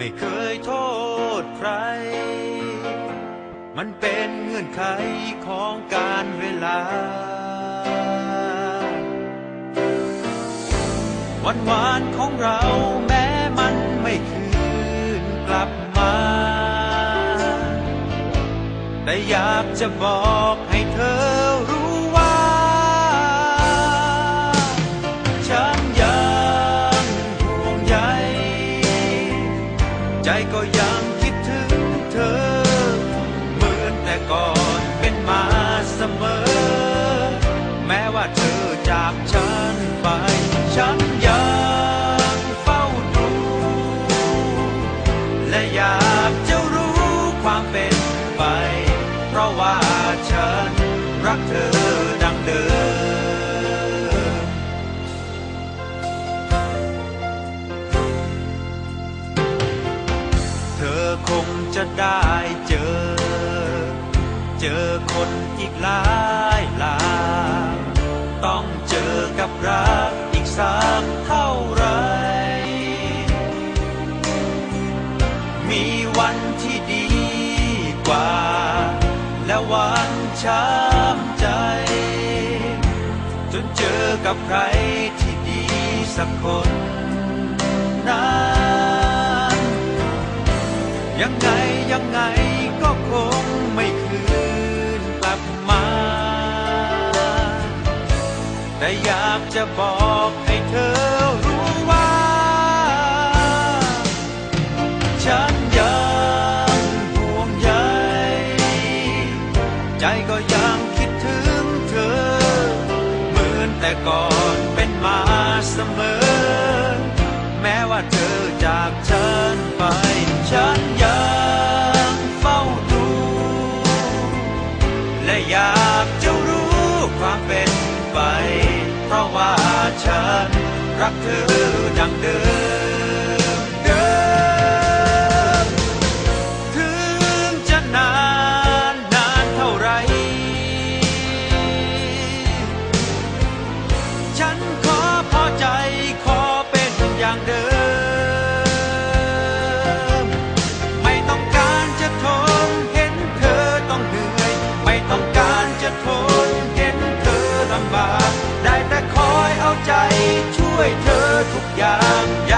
ไม่เคยโทษใคร มันเป็นเงื่อนไขของการเวลา วันวานของเราแม้มันไม่คืนกลับมา แต่อยากจะบอกให้เธอ คงจะได้เจอ เจอคนอีกหลายหลายต้องเจอกับรักอีกสักเท่าไร มีวันที่ดีกว่า และวันช้ำใจ จนเจอกับใครที่ดีสักคนนั้น ยังไงยังไงก็คงไม่คืนกลับมา แต่อยากจะบอกให้เธอ ด้วเธอทุกอย่าง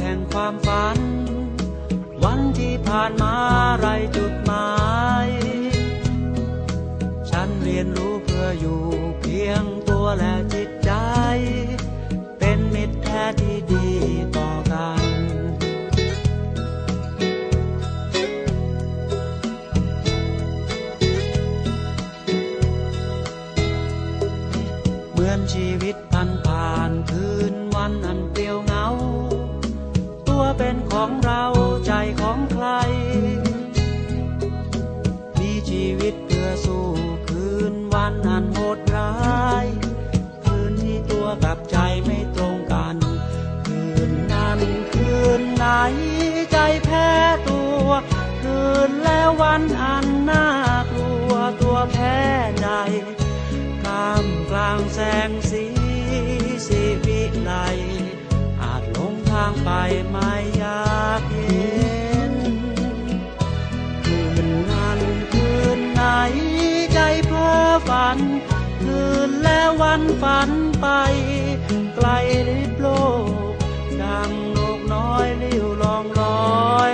แห่งความฝัน วันที่ผ่านมาางไปไม่อยากเห็นคืนนั้นคืนไหนใจเพ้อฝัน คืนและวันฝันไป ไกลริบโลกดังนกน้อยลิ้วลองลอย